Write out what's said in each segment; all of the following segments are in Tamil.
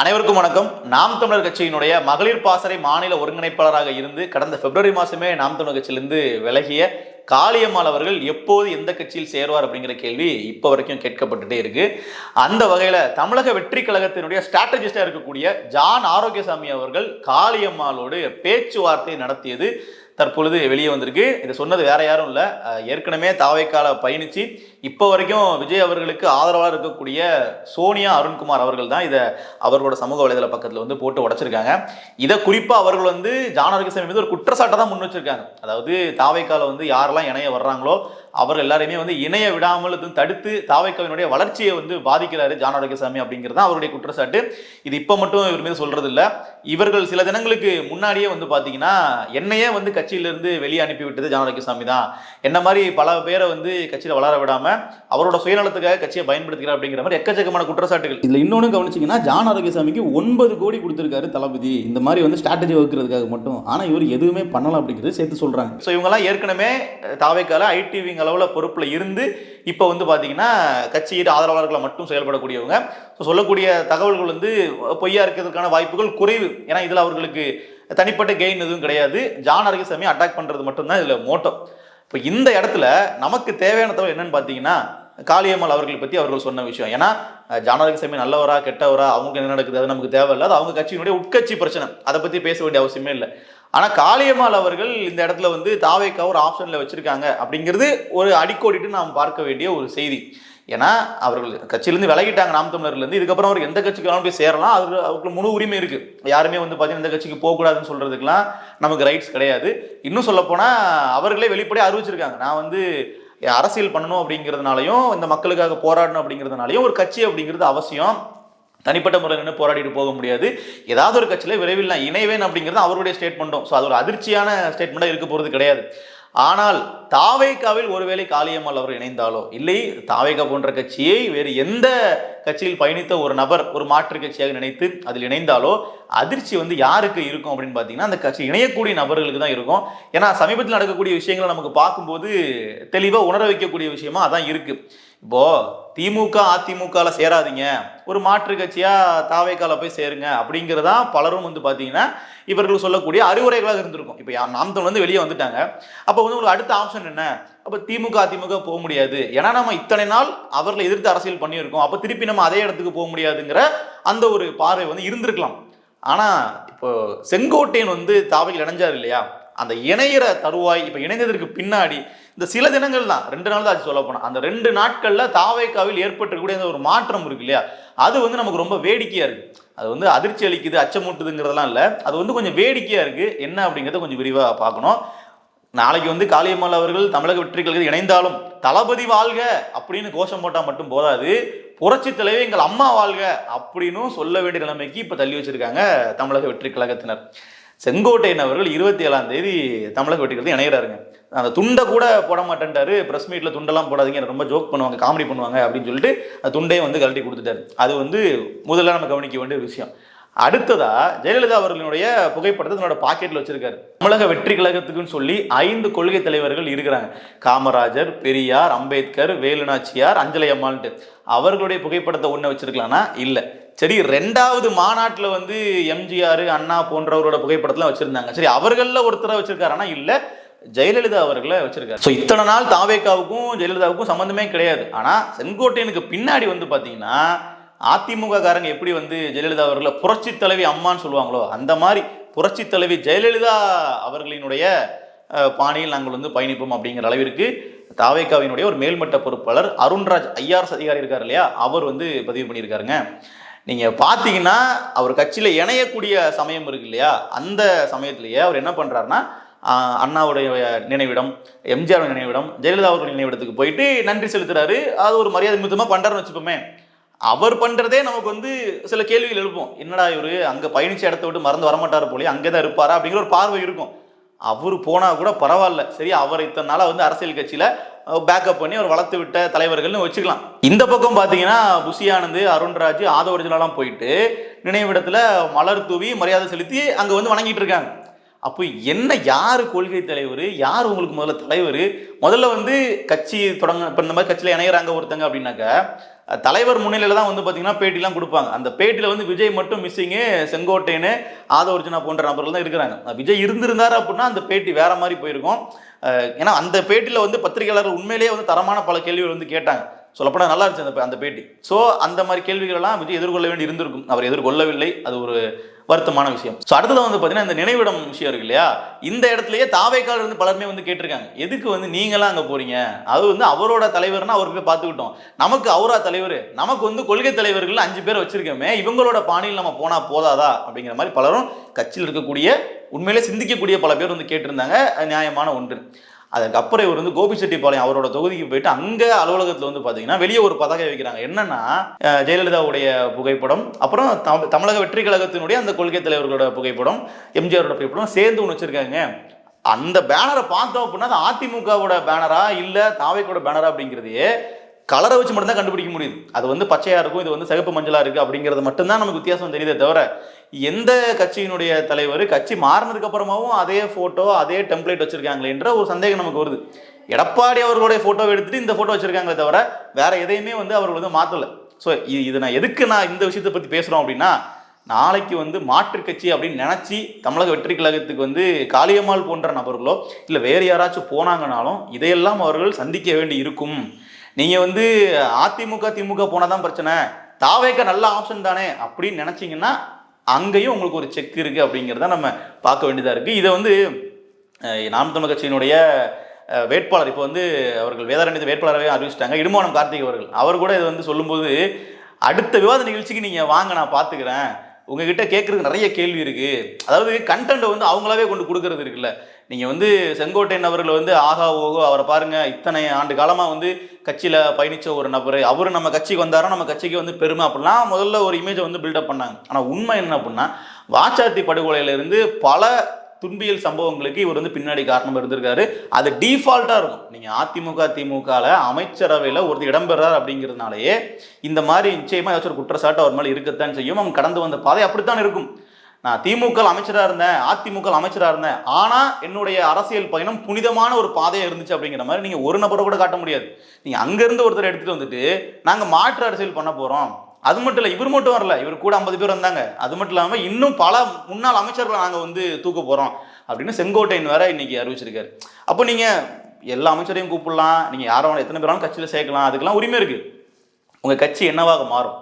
அனைவருக்கும் வணக்கம். நாம் தமிழர் கட்சியினுடைய மகளிர் பாசறை மாநில ஒருங்கிணைப்பாளராக இருந்து கடந்த பிப்ரவரி மாசமே நாம் தமிழர் கட்சியிலிருந்து விலகிய காளியம்மாள் அவர்கள் எப்போது எந்த கட்சியில் சேருவார் அப்படிங்கிற கேள்வி இப்போ வரைக்கும் கேட்கப்பட்டுட்டே இருக்கு. அந்த வகையில் தமிழக வெற்றி கழகத்தினுடைய ஸ்ட்ராட்டஜிஸ்டாக இருக்கக்கூடிய ஜான் ஆரோக்கியசாமி அவர்கள் காளியம்மாளோடு பேச்சுவார்த்தை நடத்தியது தற்பொழுது வெளியே வந்திருக்கு. இதை சொன்னது வேற யாரும் இல்லை. ஏற்கனவே தாவைக்கால பயணிச்சு இப்போ வரைக்கும் விஜய் அவர்களுக்கு ஆதரவாக இருக்கக்கூடிய சோனியா அருண்குமார் அவர்கள் தான் இதை அவர்களோட சமூக வலைதள பக்கத்தில் வந்து போட்டு உடைச்சிருக்காங்க. இதை குறிப்பாக அவர்கள் வந்து ஜானரகசாமி மீது ஒரு குற்றச்சாட்டை தான் முன் வச்சிருக்காங்க. அதாவது தாவைக்கால வந்து யாரெல்லாம் இணைய வர்றாங்களோ அவர் எல்லாரையுமே வந்து இணைய விடாமல் தடுத்து தாவைக்காவினுடைய வளர்ச்சியை வந்து பாதிக்கிறாரு ஜானரகசாமி அப்படிங்கிறது தான் அவருடைய குற்றச்சாட்டு. இது இப்போ மட்டும் இவர் மீது சொல்றது இல்ல இவர்கள் சில தினங்களுக்கு முன்னாடியே வந்து பார்த்தீங்கன்னா என்னையே வந்து கட்சியிலிருந்து வெளியே அனுப்பி விட்டது ஜானரகசாமி தான். என்ன மாதிரி பல பேரை வந்து கட்சியில் வளர விடாம அவரோட சுயநலத்துக்காக கட்சியை பயன்படுத்துகிறார் அப்படிங்கிற மாதிரி எக்கச்சக்கமான குற்றச்சாட்டுகள். இதில் இன்னொன்று கவனிச்சிங்கன்னா ஜான் ஆரோக்கியசாமிக்கு ஒன்பது கோடி கொடுத்துருக்காரு தளபதி. இந்த மாதிரி வந்து ஸ்ட்ராட்டஜி வகுக்கிறதுக்காக மட்டும். ஆனால் இவர் எதுவுமே பண்ணலாம் அப்படிங்கிறது சேர்த்து சொல்கிறாங்க ஸோ இவங்கெல்லாம் ஏற்கனவே தாவைக்கால ஐடி விங் அளவில் பொறுப்பில் இருந்து இப்போ வந்து பார்த்தீங்கன்னா கட்சியின் ஆதரவாளர்களை மட்டும் செயல்படக்கூடியவங்க. ஸோ சொல்லக்கூடிய தகவல்கள் வந்து பொய்யா இருக்கிறதுக்கான வாய்ப்புகள் குறைவு. ஏன்னா இதில் அவர்களுக்கு தனிப்பட்ட கெயின் எதுவும் கிடையாது. ஜான் அரகசாமி அட்டாக் பண்ணுறது மட்டும்தான் இதில் மோட்டோ இப்போ இந்த இடத்துல நமக்கு தேவையான தகவல் என்னன்னு பார்த்தீங்கன்னா காளியம்மாள் அவர்களை பற்றி அவர்கள் சொன்ன விஷயம். ஏன்னா ஜானரகசாமி நல்லவரா கெட்டவரா அவங்களுக்கு என்ன நடக்குது அது நமக்கு தேவையில்லை அது அவங்க கட்சியினுடைய உட்கட்சி பிரச்சனை. அதை பற்றி பேச வேண்டிய அவசியமே இல்லை. ஆனால் காளியம்மாள் அவர்கள் இந்த இடத்துல வந்து தாவேக்கா ஒரு ஆப்ஷனில் வச்சுருக்காங்க அப்படிங்கிறது ஒரு அடிக்கோடிட்டு நாம் பார்க்க வேண்டிய ஒரு செய்தி. ஏன்னா அவர்கள் கட்சியிலேருந்து விலகிட்டாங்க நாம் தமிழர்லேருந்து. இதுக்கப்புறம் அவர் எந்த கட்சிக்கு வேணாலும் போய் சேரலாம். அது அவருக்கு முழு உரிமை இருக்குது யாருமே வந்து பார்த்தீங்கன்னா இந்த கட்சிக்கு போகக்கூடாதுன்னு சொல்கிறதுக்கெலாம் நமக்கு ரைட்ஸ் கிடையாது. இன்னும் சொல்லப்போனால் அவர்களே வெளிப்படையாக அறிவிச்சிருக்காங்க. நான் வந்து அரசியல் பண்ணணும் அப்படிங்கிறதுனாலையும் இந்த மக்களுக்காக போராடணும் அப்படிங்கிறதுனாலையும் ஒரு கட்சி அப்படிங்கிறது அவசியம். தனிப்பட்ட முறையில் நின்று போராடிட்டு போக முடியாது. ஏதாவது ஒரு கட்சியில் விரைவில் நான் இணைவேன் அப்படிங்கிறது அவருடைய ஸ்டேட்மெண்ட்டும் ஸோ அது ஒரு அதிர்ச்சியான ஸ்டேட்மெண்ட்டாக இருக்க போகிறது கிடையாது. ஆனால் தாவேக்காவில் ஒருவேளை காளியம்மாள் அவர் இணைந்தாலோ? இல்லை தாவேகா போன்ற கட்சியை வேறு எந்த கட்சியில் பயணித்த ஒரு நபர் ஒரு மாற்று கட்சியாக நினைத்து அதில் இணைந்தாலோ அதிர்ச்சி வந்து யாருக்கு இருக்கும் அப்படின்னு பார்த்தீங்கன்னா அந்த கட்சி இணையக்கூடிய நபர்களுக்கு தான் இருக்கும். ஏன்னா சமீபத்தில் நடக்கக்கூடிய விஷயங்களை நமக்கு பார்க்கும்போது தெளிவாக உணர வைக்கக்கூடிய விஷயமா அதான் இருக்கு. இப்போ திமுக அதிமுகல சேராதீங்க. ஒரு மாற்று கட்சியா தாவேக்கால போய் சேருங்க அப்படிங்கிறதா பலரும் வந்து பார்த்தீங்கன்னா இவர்கள் சொல்லக்கூடிய அறிவுரைகளாக இருந்திருக்கும். இப்போ நாம் தமிழ் வந்து வெளியே வந்துட்டாங்க. அப்போ வந்து உங்களுக்கு அடுத்த ஆப்ஷன் என்ன? அப்போ திமுக அதிமுக போக முடியாது. ஏன்னா நம்ம இத்தனை நாள் அவர்களை எதிர்த்து அரசியல் பண்ணியிருக்கோம். அப்போ திருப்பி நம்ம அதே இடத்துக்கு போக முடியாதுங்கிற அந்த ஒரு பார்வை வந்து இருந்திருக்கலாம். ஆனால் இப்போ செங்கோட்டையன் வந்து தாவையில் இணைஞ்சார் இல்லையா? அந்த இணையிற தருவாய் இப்போ இணைந்ததற்கு பின்னாடி இந்த சில தினங்கள் தான் ரெண்டு நாள் தான் ஆச்சு சொல்ல போனால் அந்த ரெண்டு நாட்களில் தாவைக்காவில் ஏற்பட்டிருக்கக்கூடிய அந்த ஒரு மாற்றம் இருக்கு இல்லையா? அது வந்து நமக்கு ரொம்ப வேடிக்கையாக இருக்குது அது வந்து அதிர்ச்சி அளிக்குது அச்சமூட்டுதுங்கிறதெல்லாம் இல்லை. அது வந்து கொஞ்சம் வேடிக்கையாக இருக்குது என்ன அப்படிங்கிறத கொஞ்சம் விரிவாக பார்க்கணும். நாளைக்கு வந்து காளியம்மாள் அவர்கள் தமிழக வெற்றி இணைந்தாலும் தளபதி வாழ்க அப்படின்னு கோஷம் போட்டால் மட்டும் போதாது. புரட்சி தலைவி எங்கள் அம்மா வாழ்க அப்படின்னும் சொல்ல வேண்டிய நிலைமைக்கு இப்போ தள்ளி வச்சிருக்காங்க தமிழக வெற்றி கழகத்தினர். செங்கோட்டையன் அவர்கள் இருபத்தி ஏழாம் தேதி தமிழக வெற்றிகளுக்கு இணைகிறாருங்க அந்த துண்டை கூட போட மாட்டேன்ட்டாரு. ப்ரெஸ் மீட்டில் துண்டெல்லாம் போடாதீங்க. ரொம்ப ஜோக் பண்ணுவாங்க காமெடி பண்ணுவாங்க அப்படின்னு சொல்லிட்டு அந்த துண்டையும் வந்து கழட்டி கொடுத்துட்டாரு. அது வந்து முதல்ல நம்ம கவனிக்க வேண்டிய விஷயம். அடுத்ததா ஜெயலலிதா அவர்களுடைய புகைப்படத்தை தன்னோட பாக்கெட்ல வச்சிருக்காரு. தமிழக வெற்றி கழகத்துக்குன்னு சொல்லி ஐந்து கொள்கை தலைவர்கள் இருக்கிறாங்க. காமராஜர் பெரியார் அம்பேத்கர் வேலுநாச்சியார் அஞ்சலி அம்மாள்ட்டு அவர்களுடைய புகைப்படத்தை ஒன்று வச்சிருக்கலாம்னா இல்லை. சரி ரெண்டாவது மாநாட்டில் வந்து எம்ஜிஆர் அண்ணா போன்றவரோட புகைப்படத்தெல்லாம் வச்சிருந்தாங்க. சரி அவர்களில் ஒருத்தரை வச்சிருக்காருன்னா இல்லை ஜெயலலிதா அவர்களை வச்சிருக்காரு. ஸோ இத்தனை நாள் தாவேக்காவுக்கும் ஜெயலலிதாவுக்கும் சம்மந்தமே கிடையாது. ஆனால் செங்கோட்டையனுக்கு பின்னாடி வந்து பார்த்தீங்கன்னா அதிமுக காரங்க எப்படி வந்து ஜெயலலிதா அவர்களை புரட்சி தலைவி அம்மான்னு சொல்லுவாங்களோ அந்த மாதிரி புரட்சி தலைவி ஜெயலலிதா அவர்களினுடைய பாணியில் நாங்கள் வந்து பயணிப்போம் அப்படிங்கிற அளவிற்கு தாவேக்காவினுடைய ஒரு மேல்மட்ட பொறுப்பாளர் அருண்ராஜ் ஐஆர்எஸ் அதிகாரி இருக்கார் இல்லையா? அவர் வந்து பதிவு பண்ணியிருக்காருங்க. நீங்கள் பார்த்தீங்கன்னா அவர் கட்சியில் இணையக்கூடிய சமயம் இருக்கு இல்லையா? அந்த சமயத்திலேயே அவர் என்ன பண்ணுறாருன்னா அண்ணாவுடைய நினைவிடம் எம்ஜிஆர் நினைவிடம் ஜெயலலிதா அவர்கள் நினைவிடத்துக்கு போயிட்டு நன்றி செலுத்துறாரு. அது ஒரு மரியாதை மிதமாக பண்ணுறாருன்னு வச்சுப்போமே அவர் பண்ணுறதே நமக்கு வந்து சில கேள்விகள் எழுப்போம். என்னடா இவர்? அங்கே பயணிச்ச இடத்த விட்டு மறந்து வரமாட்டார் போலே அங்கே தான் இருப்பாரா? அப்படிங்கிற ஒரு பார்வை இருக்கும். அவர் போனால் கூட பரவாயில்ல. சரி அவர் இத்தனை நாளாக வந்து அரசியல் கட்சியில் பேக்கப் பண்ணி அவர் வளர்த்து விட்ட தலைவர்கள்னு வச்சுக்கலாம். இந்த பக்கம் பார்த்தீங்கன்னா புஷியானந்து அருண்ராஜ் ஆதவர்ஜுனெல்லாம் போயிட்டு நினைவிடத்தில் மலர் தூவி மரியாதை செலுத்தி அங்கே வந்து வணங்கிட்டு இருக்காங்க. அப்போ என்ன யார் கொள்கை தலைவர்? யார் உங்களுக்கு முதல்ல தலைவர்? முதல்ல வந்து கட்சி தொடங்க இப்போ இந்த மாதிரி கட்சியில் இணையிறாங்க ஒருத்தங்க அப்படின்னாக்கா தலைவர் முன்னிலையில் தான் வந்து பார்த்தீங்கன்னா பேட்டிலாம் கொடுப்பாங்க. அந்த பேட்டியில் வந்து விஜய் மட்டும் மிஸ்ஸிங்கு செங்கோட்டையனு ஆதவர்ஜுனா போன்ற நபர்கள் தான் இருக்கிறாங்க. விஜய் இருந்திருந்தார் அப்படின்னா அந்த பேட்டி வேற மாதிரி போயிருக்கும். ஏன்னா அந்த பேட்டியில் வந்து பத்திரிகையாளர்கள் உண்மையிலேயே வந்து தரமான பல கேள்விகள் வந்து கேட்டாங்க. சொல்லப்போனால் நல்லா இருந்துச்சு அந்த அந்த பேட்டி. ஸோ அந்த மாதிரி கேள்விகளெல்லாம் விஜய் எதிர்கொள்ள வேண்டி இருந்திருக்கும். அவர் எதிர்கொள்ளவில்லை. அது ஒரு வருத்தமான விஷயம். ஸோ அடுத்தது வந்து பார்த்தீங்கன்னா இந்த நினைவிடம் விஷயம் இருக்கு இல்லையா? இந்த இடத்துலயே தாவேக்கால் இருந்து பலருமே வந்து கேட்டிருக்காங்க. எதுக்கு வந்து நீங்களாம் அங்கே போறீங்க? அது வந்து அவரோட தலைவர்னா அவர் போய் பார்த்துக்கிட்டோம். நமக்கு அவரா தலைவர்? நமக்கு வந்து கொள்கை தலைவர்கள் அஞ்சு பேர் வச்சிருக்கோமே. இவங்களோட பாணியில் நம்ம போனா போதாதா? அப்படிங்கிற மாதிரி பலரும் கட்சியில் இருக்கக்கூடிய உண்மையிலே சிந்திக்கக்கூடிய பல பேர் வந்து கேட்டிருந்தாங்க. நியாயமான ஒன்று. அதுக்கப்புறம் இவர் வந்து கோபிச்செட்டிப்பாளையம் அவரோட தொகுதிக்கு போயிட்டு அங்கே அலுவலகத்தில் வந்து பார்த்தீங்கன்னா வெளியே ஒரு பதாகை வைக்கிறாங்க. என்னன்னா ஜெயலலிதாவுடைய புகைப்படம் அப்புறம் தம்- தமிழக வெற்றி கழகத்தினுடைய அந்த கொள்கை தலைவர்களோட புகைப்படம் எம்ஜிஆரோட புகைப்படம் சேர்ந்து ஒன்று வச்சுருக்காங்க. அந்த பேனரை பார்த்தோம் அப்படின்னா அது அதிமுகவோட பேனரா இல்லை தாவைக்கோட பேனரா அப்படிங்கிறதையே கலரை வச்சு மட்டும்தான் கண்டுபிடிக்க முடியுது. அது வந்து பச்சையா இருக்கும் இது வந்து சிகப்பு மஞ்சளா இருக்கு அப்படிங்கிறது மட்டும்தான் நமக்கு வித்தியாசம் தெரியுதே தவிர எந்த கட்சியினுடைய தலைவர் கட்சி மாறினதுக்கு அப்புறமாவும் அதே போட்டோ அதே டெம்ப்ளேட் வச்சிருக்காங்களேன்ற ஒரு சந்தேகம் நமக்கு வருது. எடப்பாடி அவர்களுடைய ஃபோட்டோவை எடுத்துட்டு இந்த போட்டோ வச்சிருக்காங்களே தவிர வேற எதையுமே வந்து அவர்கள் வந்து மாத்தல. ஸோ இது இது நான் எதுக்கு நான் இந்த விஷயத்தை பத்தி பேசுறோம் அப்படின்னா நாளைக்கு வந்து மாற்றுக் கட்சி அப்படின்னு நினச்சி தமிழக வெற்றி கழகத்துக்கு வந்து காளியம்மாள் போன்ற நபர்களோ இல்லை வேறு யாராச்சும் போனாங்கனாலும் இதையெல்லாம் அவர்கள் சந்திக்க வேண்டி இருக்கும் நீங்க வந்து அதிமுக திமுக போனாதான் பிரச்சனை. தாவேக்க நல்ல ஆப்ஷன் தானே அப்படின்னு நினைச்சீங்கன்னா அங்கேயும் உங்களுக்கு ஒரு செக் இருக்கு அப்படிங்கிறத நம்ம பார்க்க வேண்டியதா இருக்கு. இதை வந்து நாம் தமிழ் கட்சியினுடைய வேட்பாளர் இப்போ வந்து அவர்கள் வேதாரண்யத்தை வேட்பாளராகவே அறிவிச்சிட்டாங்க. இடுமானம் கார்த்திக் அவர்கள். அவர் கூட இது வந்து சொல்லும்போது அடுத்த விவாத நிகழ்ச்சிக்கு நீங்கள் வாங்க நான் பார்த்துக்கிறேன். உங்ககிட்ட கேட்குறதுக்கு நிறைய கேள்வி இருக்குது அதாவது கண்டென்ட்டை வந்து அவங்களாவே கொண்டு கொடுக்கறது இருக்குல்ல. நீங்க வந்து செங்கோட்டையன் அவர்கள் வந்து ஆகா ஓகோ அவரை பாருங்க. இத்தனை ஆண்டு காலமா வந்து கட்சியில பயணிச்ச ஒரு நபர். அவர் நம்ம கட்சிக்கு வந்தாரோ நம்ம கட்சிக்கு வந்து பெருமை. அப்படிலாம் முதல்ல ஒரு இமேஜை வந்து பில்டப் பண்ணாங்க. ஆனா உண்மை என்ன அப்படின்னா வாச்சாத்தி படுகொலையிலிருந்து பல துன்பியல் சம்பவங்களுக்கு இவர் வந்து பின்னாடி காரணம் இருந்திருக்காரு. அது டிஃபால்ட்டாக இருக்கும். நீங்கள் அதிமுக திமுகவில் அமைச்சரவையில் ஒருத்தர் இடம்பெறார் அப்படிங்கிறதுனாலயே இந்த மாதிரி நிச்சயமாக ஏதாச்சும் ஒரு குற்றச்சாட்டு அவர் மேலே இருக்கத்தான் செய்யும். அவங்க கடந்து வந்த பாதை அப்படித்தான் இருக்கும். நான் திமுக அமைச்சராக இருந்தேன் அதிமுக அமைச்சராக இருந்தேன். ஆனால் என்னுடைய அரசியல் பயணம் புனிதமான ஒரு பாதையாக இருந்துச்சு அப்படிங்கிற மாதிரி நீங்கள் ஒரு நபரை கூட காட்ட முடியாது. நீங்கள் அங்கேருந்து ஒருத்தர் எடுத்துகிட்டு வந்துட்டு நாங்கள் மாற்று அரசியல் பண்ண போகிறோம் அது மட்டும் இல்லை இவர் மட்டும் வரல. இவர் கூட ஐம்பது பேர் வந்தாங்க. அது மட்டும் இல்லாமல் இன்னும் பல முன்னாள் அமைச்சர்களை நாங்கள் வந்து தூக்க போகிறோம் அப்படின்னு செங்கோட்டையன் வேற இன்னைக்கு அறிவிச்சிருக்காரு. அப்போ நீங்கள் எல்லா அமைச்சரையும் கூப்பிடலாம். நீங்கள் யாரோட எத்தனை பேராலும் கட்சியில் சேர்க்கலாம். அதுக்கெல்லாம் உரிமை இருக்குது உங்கள் கட்சி என்னவாக மாறும்?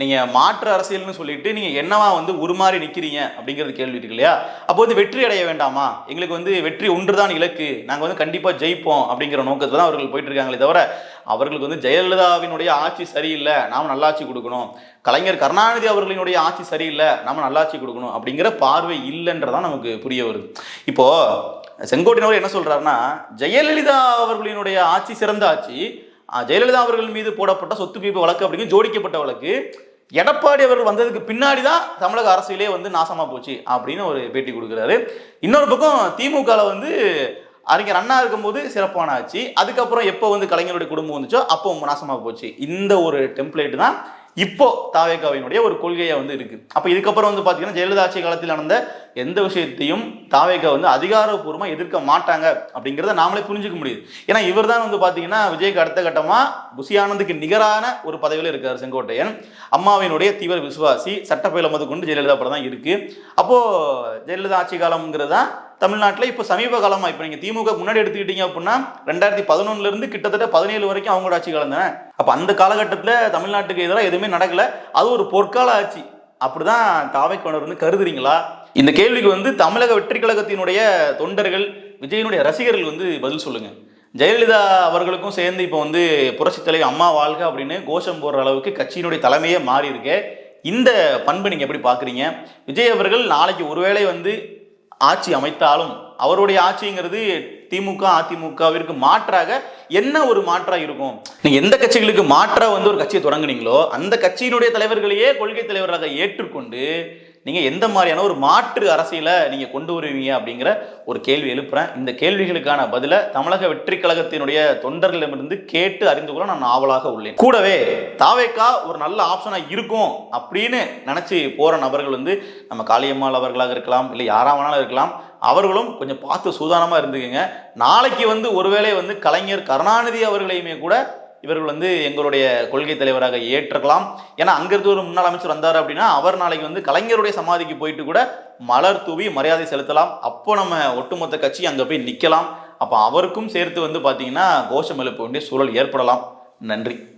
நீங்கள் மாற்று அரசியல்னு சொல்லிட்டு நீங்கள் என்னவா வந்து உருமாறி நிற்கிறீங்க அப்படிங்கிறது கேள்வி இருக்கு இல்லையா? அப்போ வந்து வெற்றி அடைய வேண்டாமா? எங்களுக்கு வந்து வெற்றி ஒன்றுதான் இலக்கு. நாங்கள் வந்து கண்டிப்பாக ஜெயிப்போம் அப்படிங்கிற நோக்கத்தில் தான் அவர்கள் போயிட்டு இருக்காங்களே தவிர அவர்களுக்கு வந்து ஜெயலலிதாவினுடைய ஆட்சி சரியில்லை நாம் நல்லாட்சி கொடுக்கணும். கலைஞர் கருணாநிதி அவர்களினுடைய ஆட்சி சரியில்லை நாம் நல்லாட்சி கொடுக்கணும் அப்படிங்கிற பார்வை இல்லைன்றதான் நமக்கு புரிய வருது. இப்போ செங்கோட்டினவர் என்ன சொல்றாருன்னா ஜெயலலிதா அவர்களினுடைய ஆட்சி சிறந்த ஆட்சி ஜெயலலிதா அவர்கள் மீது போடப்பட்ட சொத்து குவிப்பு வழக்கு அப்படிங்கிற ஜோடிக்கப்பட்ட வழக்கு. எடப்பாடி அவர்கள் வந்ததுக்கு பின்னாடி தான் தமிழக அரசியலே வந்து நாசமாக போச்சு அப்படின்னு ஒரு பேட்டி கொடுக்குறாரு. இன்னொரு பக்கம் திமுகவில் வந்து அறிஞர் அண்ணா இருக்கும்போது சிறப்பான ஆச்சு அதுக்கப்புறம் எப்போ வந்து கலைஞருடைய குடும்பம் வந்துச்சோ அப்போ நாசமாக போச்சு. இந்த ஒரு டெம்ப்ளேட் தான் இப்போ தாவேகாவினுடைய ஒரு கொள்கையா வந்து இருக்கு. அப்ப இதுக்கப்புறம் வந்து பாத்தீங்கன்னா ஜெயலலிதா ஆட்சி காலத்தில் நடந்த எந்த விஷயத்தையும் தாவேகா வந்து அதிகாரப்பூர்வமா எதிர்க்க மாட்டாங்க அப்படிங்கிறத நாமளே புரிஞ்சுக்க முடியுது. ஏன்னா இவர் தான் வந்து பாத்தீங்கன்னா விஜய்க்கு அடுத்த கட்டமா புசி நிகரான ஒரு பதவியில் இருக்கார் செங்கோட்டையன். அம்மாவினுடைய தீவிர விசுவாசி சட்டப்பயில முதற்கொண்டு ஜெயலலிதா படம் தான் இருக்கு. அப்போ ஜெயலலிதா ஆட்சி காலம்ங்கிறது தான் தமிழ்நாட்டில் இப்போ சமீப காலமாக இப்போ நீங்கள் திமுக முன்னாடி எடுத்துக்கிட்டீங்க அப்படின்னா ரெண்டாயிரத்தி பதினொன்னுல இருந்து கிட்டத்தட்ட பதினேழு வரைக்கும் அவங்களோட ஆட்சி காலம் அப்போ அந்த காலகட்டத்தில் தமிழ்நாட்டுக்கு எதிராக எதுவுமே நடக்கல. அது ஒரு பொற்கால ஆட்சி. அப்படிதான் தாவைக்கோணர் வந்து கருதுறீங்களா? இந்த கேள்விக்கு வந்து தமிழக வெற்றி கழகத்தினுடைய தொண்டர்கள் விஜயனுடைய ரசிகர்கள் வந்து பதில் சொல்லுங்க. ஜெயலலிதா அவர்களுக்கும் சேர்ந்து இப்போ வந்து புரட்சித் தலைவர் அம்மா வாழ்க அப்படின்னு கோஷம் போடுற அளவுக்கு கட்சியினுடைய தலைமையே மாறி இருக்கு இந்த பண்பை நீங்கள் எப்படி பார்க்குறீங்க விஜய் அவர்கள் நாளைக்கு ஒருவேளை வந்து ஆட்சி அமைத்தாலும் அவருடைய ஆட்சிங்கிறது திமுக அதிமுகவிற்கு மாற்றாக என்ன ஒரு மாற்றா இருக்கும்? நீங்க எந்த கட்சிகளுக்கு மாற்றா வந்து ஒரு கட்சியை தொடங்குனீங்களோ அந்த கட்சியினுடைய தலைவர்களையே கொள்கை தலைவராக ஏற்றுக்கொண்டு நீங்கள் எந்த மாதிரியான ஒரு மாற்று அரசியலை நீங்கள் கொண்டு வருவீங்க அப்படிங்கிற ஒரு கேள்வி எழுப்புறேன். இந்த கேள்விகளுக்கான பதிலை தமிழக வெற்றி கழகத்தினுடைய தொண்டர்களிடமிருந்து கேட்டு அறிந்து கொள்ள நான் ஆவலாக உள்ளேன். கூடவே தாவேக்கா ஒரு நல்ல ஆப்ஷனாக இருக்கும் அப்படின்னு நினச்சி போகிற நபர்கள் வந்து நம்ம காளியம்மாள் அவர்களாக இருக்கலாம் இல்லை யாராக வேணாலும் இருக்கலாம் அவர்களும் கொஞ்சம் பார்த்து சூதானமாக இருந்துக்குங்க. நாளைக்கு வந்து ஒருவேளை வந்து கலைஞர் கருணாநிதி அவர்களையுமே கூட இவர்கள் வந்து எங்களுடைய கொள்கை தலைவராக ஏற்றுக்கலாம் ஏன்னா அங்கிருந்து ஒரு முன்னாள் அமைச்சர் வந்தார் அப்படின்னா அவர் நாளைக்கு வந்து கலைஞருடைய சமாதிக்கு போயிட்டு கூட மலர் தூவி மரியாதை செலுத்தலாம். அப்போ நம்ம ஒட்டுமொத்த கட்சி அங்கே போய் நிற்கலாம் அப்போ அவருக்கும் சேர்த்து வந்து பார்த்தீங்கன்னா கோஷம் எழுப்ப வேண்டிய சூழல் ஏற்படலாம். நன்றி.